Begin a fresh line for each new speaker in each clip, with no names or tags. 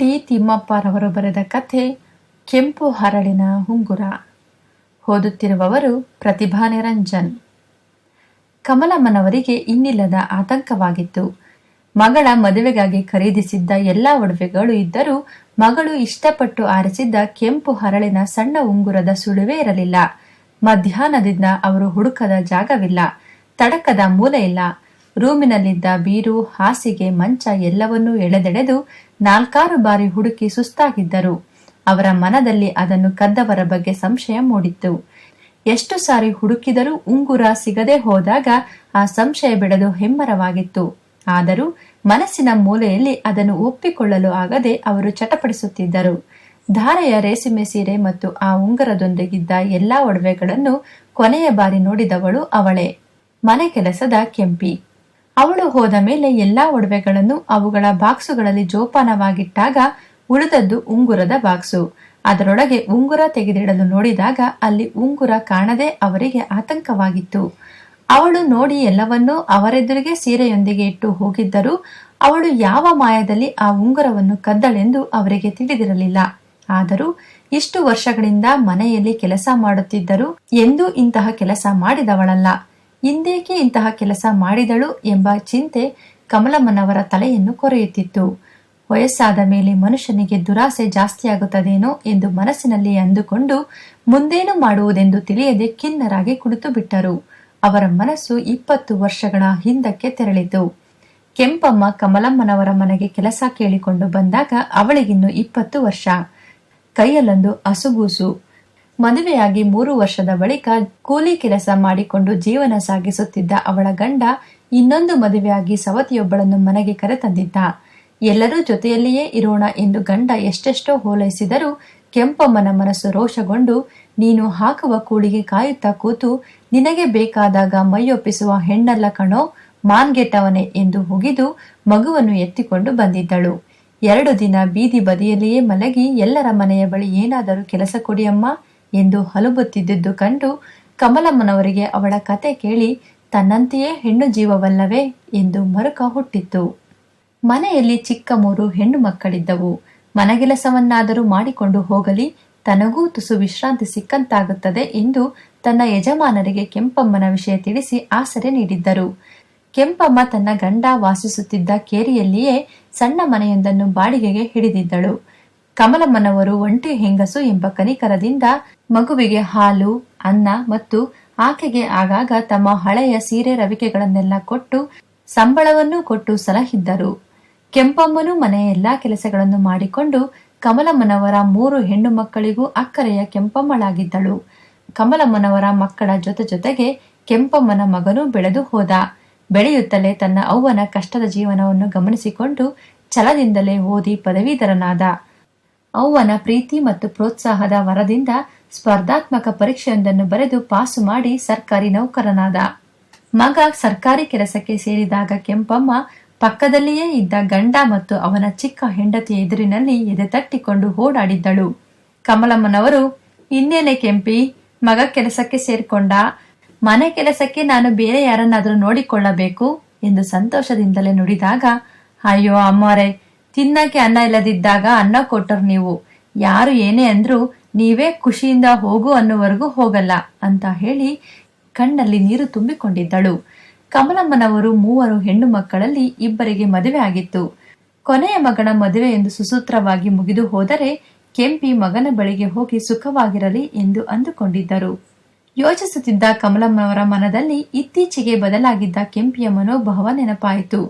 T ತಿಮ್ಮಪ್ಪರವರು ಬರೆದ ಕಥೆ ಕೆಂಪು ಹರಳಿನ ಹುಂಗುರ. ಓದುತ್ತಿರುವವರು ಪ್ರತಿಭಾ ನಿರಂಜನ್. ಕಮಲಮ್ಮನವರಿಗೆ ಇನ್ನಿಲ್ಲದ ಆತಂಕವಾಗಿತ್ತು. ಮಗಳ ಮದುವೆಗಾಗಿ ಖರೀದಿಸಿದ್ದ ಎಲ್ಲ ಒಡವೆಗಳು ಇದ್ದರೂ ಮಗಳು ಇಷ್ಟಪಟ್ಟು ಆರಿಸಿದ್ದ ಕೆಂಪು ಹರಳಿನ ಸಣ್ಣ ಉಂಗುರದ ಸುಳಿವೇ ಇರಲಿಲ್ಲ. ಮಧ್ಯಾಹ್ನದಿಂದ ಅವರು ಹುಡುಕದ ಜಾಗವಿಲ್ಲ. ತಡಕದ ಮೂಲ ಇಲ್ಲ. ರೂಮಿನಲ್ಲಿದ್ದ ಬೀರು ಹಾಸಿಗೆ ಮಂಚ ಎಲ್ಲವನ್ನೂ ಎಳೆದೆಳೆದು ನಾಲ್ಕಾರು ಬಾರಿ ಹುಡುಕಿ ಸುಸ್ತಾಗಿದ್ದರು. ಅವರ ಮನದಲ್ಲಿ ಅದನ್ನು ಕದ್ದವರ ಬಗ್ಗೆ ಸಂಶಯ ಮೂಡಿತ್ತು. ಎಷ್ಟು ಸಾರಿ ಹುಡುಕಿದರೂ ಉಂಗುರ ಸಿಗದೆ ಹೋದಾಗ ಆ ಸಂಶಯ ಬೆಳೆದು ಹೆಮ್ಮರವಾಗಿತ್ತು. ಆದರೂ ಮನಸ್ಸಿನ ಮೂಲೆಯಲ್ಲಿ ಅದನ್ನು ಒಪ್ಪಿಕೊಳ್ಳಲು ಆಗದೆ ಅವರು ಚಟಪಡಿಸುತ್ತಿದ್ದರು. ಧಾರೆಯ ರೇಸಿಮೆ ಸೀರೆ ಮತ್ತು ಆ ಉಂಗುರದೊಂದಿಗಿದ್ದ ಎಲ್ಲಾ ಒಡವೆಗಳನ್ನು ಕೊನೆಯ ಬಾರಿ ನೋಡಿದವಳು ಅವಳೆ. ಮನೆ ಕೆಲಸದ ಕೆಂಪಿ. ಅವಳು ಹೋದ ಮೇಲೆ ಎಲ್ಲಾ ಒಡವೆಗಳನ್ನು ಅವುಗಳ ಬಾಕ್ಸುಗಳಲ್ಲಿ ಜೋಪಾನವಾಗಿಟ್ಟಾಗ ಉಳಿದದ್ದು ಉಂಗುರದ ಬಾಕ್ಸು. ಅದರೊಳಗೆ ಉಂಗುರ ತೆಗೆದಿಡಲು ನೋಡಿದಾಗ ಅಲ್ಲಿ ಉಂಗುರ ಕಾಣದೆ ಅವರಿಗೆ ಆತಂಕವಾಗಿತ್ತು. ಅವಳು ನೋಡಿ ಎಲ್ಲವನ್ನೂ ಅವರೆದುರಿಗೆ ಸೀರೆಯೊಂದಿಗೆ ಇಟ್ಟು ಹೋಗಿದ್ದರೂ ಅವಳು ಯಾವ ಮಾಯದಲ್ಲಿ ಆ ಉಂಗುರವನ್ನು ಕದ್ದಳೆಂದು ಅವರಿಗೆ ತಿಳಿದಿರಲಿಲ್ಲ. ಆದರೂ ಇಷ್ಟು ವರ್ಷಗಳಿಂದ ಮನೆಯಲ್ಲಿ ಕೆಲಸ ಮಾಡುತ್ತಿದ್ದರು ಎಂದೂ ಇಂತಹ ಕೆಲಸ ಮಾಡಿದವಳಲ್ಲ. ಇಂದೇಕೆ ಇಂತಹ ಕೆಲಸ ಮಾಡಿದಳು ಎಂಬ ಚಿಂತೆ ಕಮಲಮ್ಮನವರ ತಲೆಯನ್ನು ಕೊರೆಯುತ್ತಿತ್ತು. ವಯಸ್ಸಾದ ಮೇಲೆ ಮನುಷ್ಯನಿಗೆ ದುರಾಸೆ ಜಾಸ್ತಿಯಾಗುತ್ತದೇನೋ ಎಂದು ಮನಸ್ಸಿನಲ್ಲಿ ಅಂದುಕೊಂಡು ಮುಂದೇನು ಮಾಡುವುದೆಂದು ತಿಳಿಯದೆ ಖಿನ್ನರಾಗಿ ಕುಳಿತು ಬಿಟ್ಟರು ಅವರ ಮನಸ್ಸು ಇಪ್ಪತ್ತು ವರ್ಷಗಳ ಹಿಂದಕ್ಕೆ ತೆರಳಿತು. ಕೆಂಪಮ್ಮ ಕಮಲಮ್ಮನವರ ಮನೆಗೆ ಕೆಲಸ ಕೇಳಿಕೊಂಡು ಬಂದಾಗ ಅವಳಿಗಿನ್ನು ಇಪ್ಪತ್ತು ವರ್ಷ. ಕೈಯಲ್ಲೊಂದು ಅಸುಗೂಸು ಮದುವೆಯಾಗಿ ಮೂರು ವರ್ಷದ ಬಳಿಕ ಕೂಲಿ ಕೆಲಸ ಮಾಡಿಕೊಂಡು ಜೀವನ ಸಾಗಿಸುತ್ತಿದ್ದ ಅವಳ ಗಂಡ ಇನ್ನೊಂದು ಮದುವೆಯಾಗಿ ಸವತಿಯೊಬ್ಬಳನ್ನು ಮನೆಗೆ ಕರೆತಂದಿದ್ದ. ಎಲ್ಲರೂ ಜೊತೆಯಲ್ಲಿಯೇ ಇರೋಣ ಎಂದು ಗಂಡ ಎಷ್ಟೆಷ್ಟೋ ಹೋಲೈಸಿದರೂ ಕೆಂಪಮ್ಮನ ಮನಸ್ಸು ರೋಷಗೊಂಡು, ನೀನು ಹಾಕುವ ಕೂಳಿಗೆ ಕಾಯುತ್ತಾ ಕೂತು, ನಿನಗೆ ಬೇಕಾದಾಗ ಮೈಯೊಪ್ಪಿಸುವ ಹೆಣ್ಣಲ್ಲ ಕಣೋ, ಮಾನ್ಗೆಟ್ಟವನೇ ಎಂದು ಹುಗಿದು ಮಗುವನ್ನು ಎತ್ತಿಕೊಂಡು ಬಂದಿದ್ದಳು. ಎರಡು ದಿನ ಬೀದಿ ಬದಿಯಲ್ಲಿಯೇ ಮಲಗಿ ಎಲ್ಲರ ಮನೆಯ ಬಳಿ ಏನಾದರೂ ಕೆಲಸ ಕೊಡಿಯಮ್ಮ ಎಂದು ಹಲುಬುತ್ತಿದ್ದುದು ಕಂಡು ಕಮಲಮ್ಮನವರಿಗೆ ಅವಳ ಕತೆ ಕೇಳಿ ತನ್ನಂತೆಯೇ ಹೆಣ್ಣು ಜೀವವಲ್ಲವೇ ಎಂದು ಮರುಕ ಹುಟ್ಟಿತ್ತು. ಮನೆಯಲ್ಲಿ ಚಿಕ್ಕ ಮೂರು ಹೆಣ್ಣು ಮಕ್ಕಳಿದ್ದವು. ಮನಗೆಲಸವನ್ನಾದರೂ ಮಾಡಿಕೊಂಡು ಹೋಗಲಿ, ತನಗೂ ತುಸು ವಿಶ್ರಾಂತಿ ಸಿಕ್ಕಂತಾಗುತ್ತದೆ ಎಂದು ತನ್ನ ಯಜಮಾನರಿಗೆ ಕೆಂಪಮ್ಮನ ವಿಷಯ ತಿಳಿಸಿ ಆಸರೆ ನೀಡಿದ್ದರು. ಕೆಂಪಮ್ಮ ತನ್ನ ಗಂಡ ವಾಸಿಸುತ್ತಿದ್ದ ಕೇರಿಯಲ್ಲಿಯೇ ಸಣ್ಣ ಮನೆಯೊಂದನ್ನು ಬಾಡಿಗೆಗೆ ಹಿಡಿದಿದ್ದಳು. ಕಮಲಮ್ಮನವರು ಒಂಟೆ ಹೆಂಗಸು ಎಂಬ ಕನಿಕರದಿಂದ ಮಗುವಿಗೆ ಹಾಲು, ಅನ್ನ ಮತ್ತು ಆಕೆಗೆ ಆಗಾಗ ತಮ್ಮ ಹಳೆಯ ಸೀರೆ ರವಿಕೆಗಳನ್ನೆಲ್ಲ ಕೊಟ್ಟು ಸಂಬಳವನ್ನು ಕೊಟ್ಟು ಸಲಹಿದ್ದರು. ಕೆಂಪಮ್ಮನೂ ಮನೆಯ ಎಲ್ಲಾ ಕೆಲಸಗಳನ್ನು ಮಾಡಿಕೊಂಡು ಕಮಲಮ್ಮನವರ ಮೂರು ಹೆಣ್ಣು ಮಕ್ಕಳಿಗೂ ಅಕ್ಕರೆಯ ಕೆಂಪಮ್ಮಳಾಗಿದ್ದಳು. ಕಮಲಮ್ಮನವರ ಮಕ್ಕಳ ಜೊತೆ ಜೊತೆಗೆ ಕೆಂಪಮ್ಮನ ಮಗನೂ ಬೆಳೆದು ಹೋದ. ಬೆಳೆಯುತ್ತಲೇ ತನ್ನ ಅವ್ವನ ಕಷ್ಟದ ಜೀವನವನ್ನು ಗಮನಿಸಿಕೊಂಡು ಛಲದಿಂದಲೇ ಓದಿ ಪದವೀಧರನಾದ. ಅವ್ವನ ಪ್ರೀತಿ ಮತ್ತು ಪ್ರೋತ್ಸಾಹದ ವರದಿಂದ ಸ್ಪರ್ಧಾತ್ಮಕ ಪರೀಕ್ಷೆಯೊಂದನ್ನು ಬರೆದು ಪಾಸು ಮಾಡಿ ಸರ್ಕಾರಿ ನೌಕರನಾದ. ಮಗ ಸರ್ಕಾರಿ ಕೆಲಸಕ್ಕೆ ಸೇರಿದಾಗ ಕೆಂಪಮ್ಮ ಪಕ್ಕದಲ್ಲಿಯೇ ಇದ್ದ ಗಂಡ ಮತ್ತು ಅವನ ಚಿಕ್ಕ ಹೆಂಡತಿಯ ಎದುರಿನಲ್ಲಿ ಎದೆ ತಟ್ಟಿಕೊಂಡು ಓಡಾಡಿದ್ದಳು. ಕಮಲಮ್ಮನವರು, ಇನ್ನೇನೆ ಕೆಂಪಿ, ಮಗ ಕೆಲಸಕ್ಕೆ ಸೇರಿಕೊಂಡ. ಮನೆ ಕೆಲಸಕ್ಕೆ ನಾನು ಬೇರೆ ಯಾರನ್ನಾದರೂ ನೋಡಿಕೊಳ್ಳಬೇಕು? ಎಂದು ಸಂತೋಷದಿಂದಲೇ ನುಡಿದಾಗ, ಅಯ್ಯೋ ಅಮ್ಮರೇ ತಿನ್ನಕ್ಕೆ ಅನ್ನ ಇಲ್ಲದಿದ್ದಾಗ ಅನ್ನ ಕೊಟ್ಟರು ನೀವು. ಯಾರು ಏನೇ ಅಂದ್ರೂ ನೀವೇ ಖುಷಿಯಿಂದ ಹೋಗು ಅನ್ನುವರೆಗೂ ಹೋಗಲ್ಲ ಅಂತ ಹೇಳಿ ಕಣ್ಣಲ್ಲಿ ನೀರು ತುಂಬಿಕೊಂಡಿದ್ದಳು. ಕಮಲಮ್ಮನವರು ಮೂವರು ಹೆಣ್ಣು ಮಕ್ಕಳಲ್ಲಿ ಇಬ್ಬರಿಗೆ ಮದುವೆ ಆಗಿತ್ತು. ಕೊನೆಯ ಮಗನ ಮದುವೆ ಎಂದು ಸುಸೂತ್ರವಾಗಿ ಮುಗಿದು ಹೋದರೆ ಕೆಂಪಿ ಮಗನ ಬಳಿಗೆ ಹೋಗಿ ಸುಖವಾಗಿರಲಿ ಎಂದು ಅಂದುಕೊಂಡಿದ್ದರು. ಯೋಚಿಸುತ್ತಿದ್ದ ಕಮಲಮ್ಮನವರ ಮನದಲ್ಲಿ ಇತ್ತೀಚೆಗೆ ಬದಲಾಗಿದ್ದ ಕೆಂಪಿಯ ಮನೋಭಾವ ನೆನಪಾಯಿತು.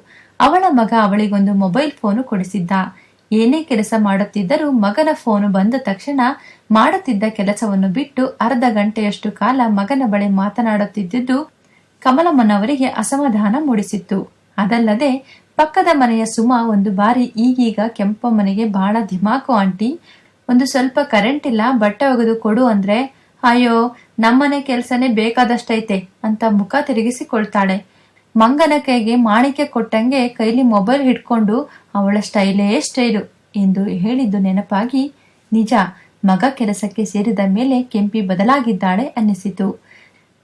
ಅವಳ ಮಗ ಅವಳಿಗೊಂದು ಮೊಬೈಲ್ ಫೋನು ಕೊಡಿಸಿದ್ದ. ಏನೇ ಕೆಲಸ ಮಾಡುತ್ತಿದ್ದರೂ ಮಗನ ಫೋನು ಬಂದ ತಕ್ಷಣ ಮಾಡುತ್ತಿದ್ದ ಕೆಲಸವನ್ನು ಬಿಟ್ಟು ಅರ್ಧ ಗಂಟೆಯಷ್ಟು ಕಾಲ ಮಗನ ಬಳಿ ಮಾತನಾಡುತ್ತಿದ್ದುದು ಕಮಲಮ್ಮನವರಿಗೆ ಅಸಮಾಧಾನ ಮೂಡಿಸಿತ್ತು. ಅದಲ್ಲದೆ ಪಕ್ಕದ ಮನೆಯ ಸುಮಾ ಒಂದು ಬಾರಿ ಈಗೀಗ ಕೆಂಪಮ್ಮನಿಗೆ ಬಹಳ ಧಿಮಾಕು ಆಂಟಿ. ಒಂದು ಸ್ವಲ್ಪ ಕರೆಂಟ್ ಇಲ್ಲ, ಬಟ್ಟೆ ಒಗೆದು ಕೊಡು ಅಂದ್ರೆ, ಅಯ್ಯೋ, ನಮ್ಮನೆ ಕೆಲಸನೇ ಬೇಕಾದಷ್ಟೈತೆ ಅಂತ ಮುಖ ತಿರುಗಿಸಿಕೊಳ್ತಾಳೆ. ಮಂಗನ ಕೈಗೆ ಮಾಣಿಕೆ ಕೊಟ್ಟಂಗೆ ಕೈಲಿ ಮೊಬೈಲ್ ಹಿಡ್ಕೊಂಡು ಅವಳ ಸ್ಟೈಲೇ ಸ್ಟೈಲು ಎಂದು ಹೇಳಿದ್ದು ನೆನಪಾಗಿ ನಿಜ, ಮಗ ಕೆಲಸಕ್ಕೆ ಸೇರಿದ ಮೇಲೆ ಕೆಂಪಿ ಬದಲಾಗಿದ್ದಾಳೆ ಅನ್ನಿಸಿತು.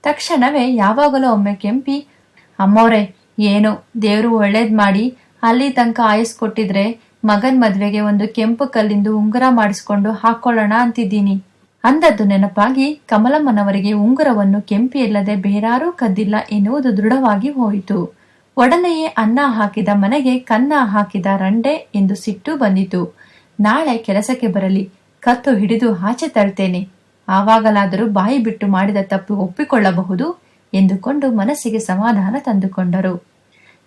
ತಕ್ಷಣವೇ ಯಾವಾಗಲೂ ಒಮ್ಮೆ ಕೆಂಪಿ, ಅಮ್ಮೋರೆ, ಏನು, ದೇವರು ಒಳ್ಳೇದ್ ಮಾಡಿ, ಅಲ್ಲಿ ತನಕ ಆಯಸ್ ಕೊಟ್ಟಿದ್ರೆ ಮಗನ್ ಮದ್ವೆಗೆ ಒಂದು ಕೆಂಪು ಕಲ್ಲಿಂದು ಉಂಗುರ ಮಾಡಿಸ್ಕೊಂಡು ಹಾಕೊಳ್ಳೋಣ ಅಂತಿದ್ದೀನಿ. ಅಂದದ್ದು ನೆನಪಾಗಿ ಕಮಲಮ್ಮನವರಿಗೆ ಉಂಗುರವನ್ನು ಕೆಂಪಿಯಲ್ಲದೆ ಬೇರಾರೂ ಕದ್ದಿಲ್ಲ ಎನ್ನುವುದು ದೃಢವಾಗಿ ಹೋಯಿತು. ಒಡನೆಯೇ ಅನ್ನ ಹಾಕಿದ ಮನೆಗೆ ಕನ್ನ ಹಾಕಿದ ರಂಡೆ ಎಂದು ಸಿಟ್ಟು ಬಂದಿತು. ನಾಳೆ ಕೆಲಸಕ್ಕೆ ಬರಲಿ, ಕತ್ತು ಹಿಡಿದು ಆಚೆ ತಳ್ತೇನೆ. ಆವಾಗಲಾದರೂ ಬಾಯಿ ಬಿಟ್ಟು ಮಾಡಿದ ತಪ್ಪು ಒಪ್ಪಿಕೊಳ್ಳಬಹುದು ಎಂದುಕೊಂಡು ಮನಸ್ಸಿಗೆ ಸಮಾಧಾನ ತಂದುಕೊಂಡರು.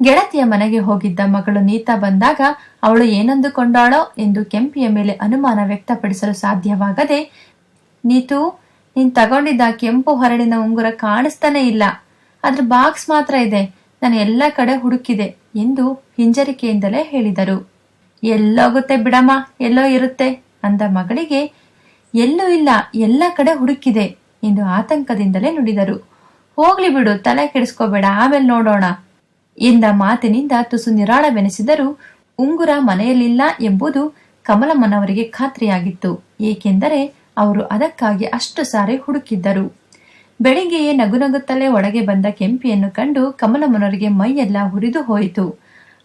ಗೆಳತಿಯ ಮನೆಗೆ ಹೋಗಿದ್ದ ಮಗಳು ನೀತಾ ಬಂದಾಗ, ಅವಳು ಏನಂದುಕೊಂಡಾಳೋ ಎಂದು ಕೆಂಪಿಯ ಮೇಲೆ ಅನುಮಾನ ವ್ಯಕ್ತಪಡಿಸಲು ಸಾಧ್ಯವಾಗದೆ ನೀತು, ನೀನ್ ತಗೊಂಡಿದ್ದ ಕೆಂಪು ಹರಳಿನ ಉಂಗುರ ಕಾಣಿಸ್ತಾನೆ ಇಲ್ಲ. ಅದ್ರ ಬಾಕ್ಸ್ ಮಾತ್ರ ಇದೆ. ನಾನು ಎಲ್ಲ ಕಡೆ ಹುಡುಕಿದೆ ಎಂದು ಹಿಂಜರಿಕೆಯಿಂದಲೇ ಹೇಳಿದರು. ಎಲ್ಲೋಗುತ್ತೆ ಬಿಡಮ್ಮ, ಎಲ್ಲೋ ಇರುತ್ತೆ ಅಂದ ಮಗಳಿಗೆ, ಎಲ್ಲೂ ಇಲ್ಲ, ಎಲ್ಲ ಕಡೆ ಹುಡುಕಿದೆ ಎಂದು ಆತಂಕದಿಂದಲೇ ನುಡಿದರು. ಹೋಗ್ಲಿ ಬಿಡು, ತಲೆ ಕೆಡಿಸ್ಕೋಬೇಡ, ಆಮೇಲೆ ನೋಡೋಣ ಎಂದ ಮಾತಿನಿಂದ ತುಸು ನಿರಾಳವೆನಿಸಿದರೂ ಉಂಗುರ ಮನೆಯಲ್ಲಿಲ್ಲ ಎಂಬುದು ಕಮಲಮ್ಮನವರಿಗೆ ಖಾತ್ರಿಯಾಗಿತ್ತು. ಏಕೆಂದರೆ ಅವರು ಅದಕ್ಕಾಗಿ ಅಷ್ಟು ಸಾರಿ ಹುಡುಕಿದ್ದರು. ಬೆಳಿಗ್ಗೆಯೇ ನಗುನಗುತ್ತಲೇ ಒಳಗೆ ಬಂದ ಕೆಂಪಿಯನ್ನು ಕಂಡು ಕಮಲಮ್ಮನವರಿಗೆ ಮೈಯೆಲ್ಲ ಹುರಿದು ಹೋಯಿತು.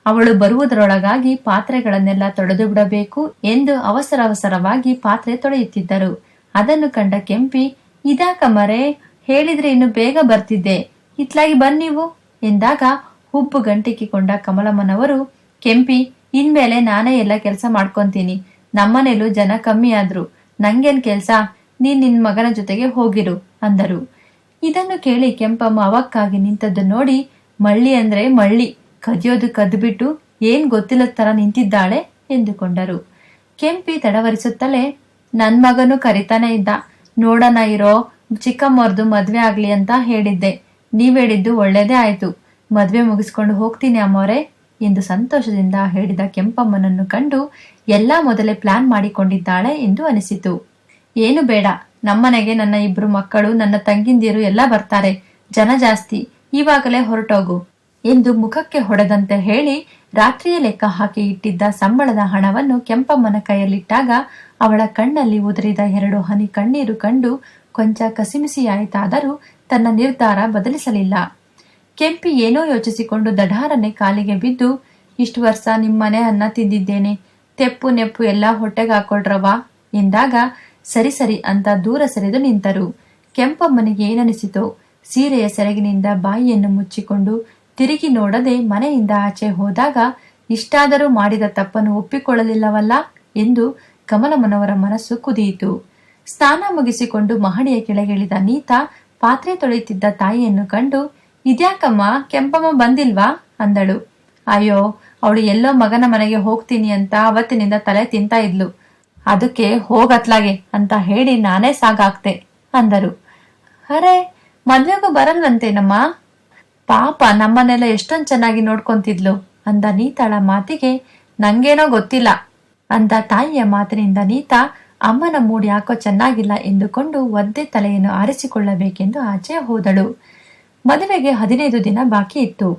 ಅವಳು ಬರುವುದರೊಳಗಾಗಿ ಪಾತ್ರೆಗಳನ್ನೆಲ್ಲ ತೊಳೆದು ಬಿಡಬೇಕು ಎಂದು ಅವಸರ ಅವಸರವಾಗಿ ಪಾತ್ರೆ ತೊಳೆಯುತ್ತಿದ್ದರು. ಅದನ್ನು ಕಂಡ ಕೆಂಪಿ ಇದಾಕಮ್ಮರೆ ಹೇಳಿದ್ರೆ ಇನ್ನು ಬೇಗ ಬರ್ತಿದ್ದೆ. ಇತ್ಲಾಗಿ ಬನ್ನಿವು ಎಂದಾಗ ಹುಬ್ಬು ಗಂಟಿಕ್ಕಿಕೊಂಡ ಕಮಲಮ್ಮನವರು ಕೆಂಪಿ, ಇನ್ಮೇಲೆ ನಾನೇ ಎಲ್ಲ ಕೆಲಸ ಮಾಡ್ಕೊಂತೀನಿ. ನಮ್ಮನೇಲೂ ಜನ ಕಮ್ಮಿ ಆದ್ರು. ನಂಗೇನ್ ಕೆಲ್ಸ? ನೀನ್ ನಿನ್ ಮಗನ ಜೊತೆಗೆ ಹೋಗಿರು, ಅಂದರು. ಇದನ್ನು ಕೇಳಿ ಕೆಂಪಮ್ಮ ಅವಕ್ಕಾಗಿ ನಿಂತದ್ದು ನೋಡಿ, ಮಳ್ಳಿ ಅಂದ್ರೆ ಮಳ್ಳಿ, ಕದಿಯೋದು ಕದ್ಬಿಟ್ಟು ಏನ್ ಗೊತ್ತಿಲ್ಲದ ತರ ನಿಂತಿದ್ದಾಳೆ ಎಂದುಕೊಂಡರು. ಕೆಂಪಿ ತಡವರಿಸುತ್ತಲೇ, ನನ್ ಮಗನು ಕರಿತಾನೆ ಇದ್ದ. ನೋಡಣ ಇರೋ ಚಿಕ್ಕಮ್ಮರ್ದು ಮದ್ವೆ ಆಗ್ಲಿ ಅಂತ ಹೇಳಿದ್ದೆ. ನೀವ್ ಹೇಳಿದ್ದು ಒಳ್ಳೇದೇ ಆಯ್ತು. ಮದ್ವೆ ಮುಗಿಸ್ಕೊಂಡು ಹೋಗ್ತೀನಿ ಅಮ್ಮೋರೆ ಎಂದು ಸಂತೋಷದಿಂದ ಹೇಳಿದ ಕೆಂಪಮ್ಮನನ್ನು ಕಂಡು ಎಲ್ಲಾ ಮೊದಲೇ ಪ್ಲಾನ್ ಮಾಡಿಕೊಂಡಿದ್ದಾಳೆ ಎಂದು ಅನಿಸಿತು. ಏನು ಬೇಡ, ನಮ್ಮನೆಗೆ ನನ್ನ ಇಬ್ರು ಮಕ್ಕಳು, ನನ್ನ ತಂಗಿಂದಿಯರು ಎಲ್ಲ ಬರ್ತಾರೆ. ಜನ ಜಾಸ್ತಿ. ಈವಾಗಲೇ ಹೊರಟೋಗು. ಎಂದು ಮುಖಕ್ಕೆ ಹೊಡೆದಂತೆ ಹೇಳಿ ರಾತ್ರಿಯ ಲೆಕ್ಕ ಹಾಕಿ ಇಟ್ಟಿದ್ದ ಸಂಬಳದ ಹಣವನ್ನು ಕೆಂಪಮ್ಮನ ಕೈಯಲ್ಲಿಟ್ಟಾಗ ಅವಳ ಕಣ್ಣಲ್ಲಿ ಉದುರಿದ ಎರಡು ಹನಿ ಕಣ್ಣೀರು ಕಂಡು ಕೊಂಚ ಕಸಿಮಿಸಿಯಾಯಿತಾದರೂ ತನ್ನ ನಿರ್ಧಾರ ಬದಲಿಸಲಿಲ್ಲ. ಕೆಂಪಿ ಏನೋ ಯೋಚಿಸಿಕೊಂಡು ದಢಾರನೆ ಕಾಲಿಗೆ ಬಿದ್ದು, ಇಷ್ಟು ವರ್ಷ ನಿಮ್ಮನೆ ಅನ್ನ ತಿಂದಿದ್ದೇನೆ. ತೆಪ್ಪು ನೆಪ್ಪು ಎಲ್ಲ ಹೊಟ್ಟೆಗೆ ಹಾಕೊಳ್ರವಾ ಎಂದಾಗ ಸರಿ ಸರಿ ಅಂತ ದೂರ ಸರಿದು ನಿಂತರು. ಕೆಂಪಮ್ಮನಿಗೆ ಏನನಿಸಿತೋ ಸೀರೆಯ ಸೆರಗಿನಿಂದ ಬಾಯಿಯನ್ನು ಮುಚ್ಚಿಕೊಂಡು ತಿರುಗಿ ನೋಡದೆ ಮನೆಯಿಂದ ಆಚೆ ಹೋದಾಗ ಇಷ್ಟಾದರೂ ಮಾಡಿದ ತಪ್ಪನ್ನು ಒಪ್ಪಿಕೊಳ್ಳಲಿಲ್ಲವಲ್ಲ ಎಂದು ಕಮಲಮ್ಮನವರ ಮನಸ್ಸು ಕುದಿಯಿತು ಸ್ನಾನ ಮುಗಿಸಿಕೊಂಡು ಮಹಡಿಯ ಕೆಳಗಿಳಿದ ನೀತಾ ಪಾತ್ರೆ ತೊಳೆಯುತ್ತಿದ್ದ ತಾಯಿಯನ್ನು ಕಂಡು ಇದ್ಯಾಕಮ್ಮ, ಕೆಂಪಮ್ಮ ಬಂದಿಲ್ವಾ? ಅಂದಳು. ಅಯ್ಯೋ, ಅವಳು ಎಲ್ಲೋ ಮಗನ ಮನೆಗೆ ಹೋಗ್ತೀನಿ ಅಂತ ಅವತ್ತಿನಿಂದ ತಲೆ ತಿಂತಾ ಇದ್ಲು. ಅದಕ್ಕೆ ಹೋಗತ್ಲಾಗೆ ಅಂತ ಹೇಳಿ ನಾನೇ ಸಾಗಾಕ್ತೆ ಅಂದರು. ಅರೆ, ಮದ್ವೆಗೂ ಬರಲ್ವಂತೇನಮ್ಮ? ಪಾಪ ನಮ್ಮನ್ನೆಲ್ಲ ಎಷ್ಟೊಂದ್ ಚೆನ್ನಾಗಿ ನೋಡ್ಕೊಂತಿದ್ಲು, ಅಂದ ನೀತಾಳ ಮಾತಿಗೆ. ನಂಗೇನೋ ಗೊತ್ತಿಲ್ಲ, ಅಂದ ತಾಯಿಯ ಮಾತಿನಿಂದ ನೀತಾ. ಅಮ್ಮನ ಮೂಡಿ ಯಾಕೋ ಚೆನ್ನಾಗಿಲ್ಲ ಎಂದುಕೊಂಡು ಒದ್ದೆ ತಲೆಯನ್ನು ಆರಿಸಿಕೊಳ್ಳಬೇಕೆಂದು ಆಚೆ ಹೋದಳು. ಮದುವೆಗೆ ಹದಿನೈದು ದಿನ ಬಾಕಿ ಇತ್ತು.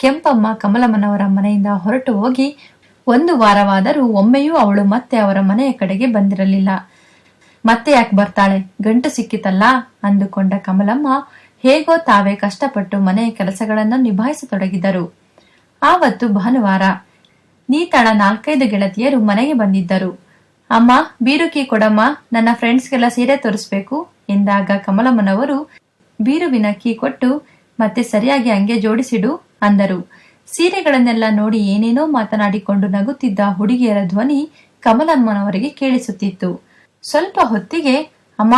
ಕೆಂಪಮ್ಮ ಕಮಲಮ್ಮನವರ ಮನೆಯಿಂದ ಹೊರಟು ಹೋಗಿ ಒಂದು ವಾರವಾದರೂ ಒಮ್ಮೆಯೂ ಅವಳು ಮತ್ತೆ ಅವರ ಮನೆಯ ಕಡೆಗೆ ಬಂದಿರಲಿಲ್ಲ. ಮತ್ತೆ ಯಾಕೆ ಬರ್ತಾಳೆ? ಗಂಟು ಸಿಕ್ಕಿತಲ್ಲ? ಅಂದುಕೊಂಡ ಕಮಲಮ್ಮ ಹೇಗೋ ತಾವೇ ಕಷ್ಟಪಟ್ಟು ಮನೆಯ ಕೆಲಸಗಳನ್ನು ನಿಭಾಯಿಸತೊಡಗಿದರು. ಆವತ್ತು ಭಾನುವಾರ ನೀತಾಳ ನಾಲ್ಕೈದು ಗೆಳತಿಯರು ಮನೆಗೆ ಬಂದಿದ್ದರು. ಅಮ್ಮ, ಬೀರುಕಿ ಕೊಡಮ್ಮ, ನನ್ನ ಫ್ರೆಂಡ್ಸ್ಗೆಲ್ಲ ಸೀರೆ ತೋರಿಸ್ಬೇಕು ಎಂದಾಗ ಕಮಲಮ್ಮನವರು ಬೀರುವಿನ ಕೀ ಕೊಟ್ಟು ಮತ್ತೆ ಸರಿಯಾಗಿ ಹಂಗೆ ಜೋಡಿಸಿಡು, ಅಂದರು. ಸೀರೆಗಳನ್ನೆಲ್ಲ ನೋಡಿ ಏನೇನೋ ಮಾತನಾಡಿಕೊಂಡು ನಗುತ್ತಿದ್ದ ಹುಡುಗಿಯರ ಧ್ವನಿ ಕಮಲಮ್ಮನವರಿಗೆ ಕೇಳಿಸುತ್ತಿತ್ತು. ಸ್ವಲ್ಪ ಹೊತ್ತಿಗೆ, ಅಮ್ಮ,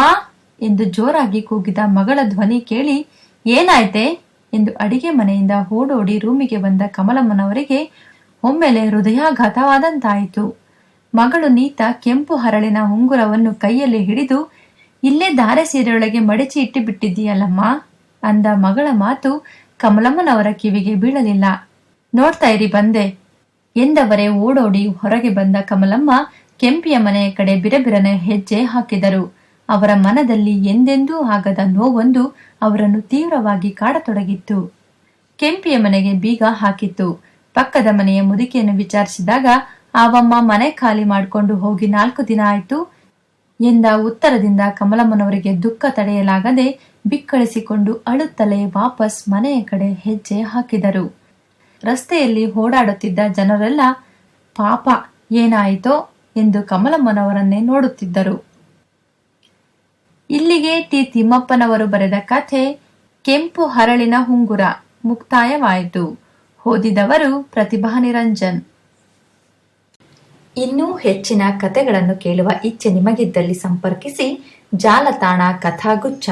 ಎಂದು ಜೋರಾಗಿ ಕೂಗಿದ ಮಗಳ ಧ್ವನಿ ಕೇಳಿ, ಏನಾಯ್ತೆ, ಎಂದು ಅಡಿಗೆ ಮನೆಯಿಂದ ಓಡೋಡಿ ರೂಮಿಗೆ ಬಂದ ಕಮಲಮ್ಮನವರಿಗೆ ಒಮ್ಮೆಲೆ ಹೃದಯಾಘಾತವಾದಂತಾಯಿತು. ಮಗಳು ನೀತ ಕೆಂಪು ಹರಳಿನ ಉಂಗುರವನ್ನು ಕೈಯಲ್ಲಿ ಹಿಡಿದು, ಇಲ್ಲೇ ಧಾರೆ ಸೀರೆಯೊಳಗೆ ಮಡಚಿ ಇಟ್ಟು ಬಿಟ್ಟಿದ್ದೀಯಲ್ಲಮ್ಮ ಅಂದ ಮಗಳ ಮಾತು ಕಮಲಮ್ಮನವರ ಕಿವಿಗೆ ಬೀಳಲಿಲ್ಲ. ನೋಡ್ತಾ ಇರಿ ಬಂದೆ. ಎಂದವರೇ ಓಡೋಡಿ ಹೊರಗೆ ಬಂದ ಕಮಲಮ್ಮ ಕೆಂಪಿಯ ಮನೆಯ ಕಡೆ ಬಿರಬಿರನೆ ಹೆಜ್ಜೆ ಹಾಕಿದರು. ಅವರ ಮನದಲ್ಲಿ ಎಂದೆಂದೂ ಆಗದ ನೋವೊಂದು ಅವರನ್ನು ತೀವ್ರವಾಗಿ ಕಾಡತೊಡಗಿತ್ತು. ಕೆಂಪಿಯ ಮನೆಗೆ ಬೀಗ ಹಾಕಿತ್ತು. ಪಕ್ಕದ ಮನೆಯ ಮುದುಕಿಯನ್ನು ವಿಚಾರಿಸಿದಾಗ, ಆವಮ್ಮ, ಮನೆ ಖಾಲಿ ಮಾಡಿಕೊಂಡು ಹೋಗಿ ನಾಲ್ಕು ದಿನ ಆಯ್ತು. ಎಂದ ಉತ್ತರದಿಂದ ಕಮಲಮ್ಮನವರಿಗೆ ದುಃಖ ತಡೆಯಲಾಗದೆ ಬಿಕ್ಕಳಿಸಿಕೊಂಡು ಅಳುತ್ತಲೇ ವಾಪಸ್ ಮನೆಯ ಕಡೆ ಹೆಜ್ಜೆ ಹಾಕಿದರು. ರಸ್ತೆಯಲ್ಲಿ ಓಡಾಡುತ್ತಿದ್ದ ಜನರೆಲ್ಲ, ಪಾಪ, ಏನಾಯಿತೋ? ಎಂದು ಕಮಲಮ್ಮನವರನ್ನೇ ನೋಡುತ್ತಿದ್ದರು. ಇಲ್ಲಿಗೆ ಟಿ. ತಿಮ್ಮಪ್ಪನವರು ಬರೆದ ಕಥೆ, ಕೆಂಪು ಹರಳಿನ ಹುಂಗುರ ಮುಕ್ತಾಯವಾಯಿತು. ಓದಿದವರು ಪ್ರತಿಭಾ ನಿರಂಜನ್ ಇನ್ನೂ ಹೆಚ್ಚಿನ ಕಥೆಗಳನ್ನು ಕೇಳುವ ಇಚ್ಛೆ ನಿಮಗಿದ್ದಲ್ಲಿ ಸಂಪರ್ಕಿಸಿ ಜಾಲತಾಣ ಕಥಾಗುಚ್ಛ.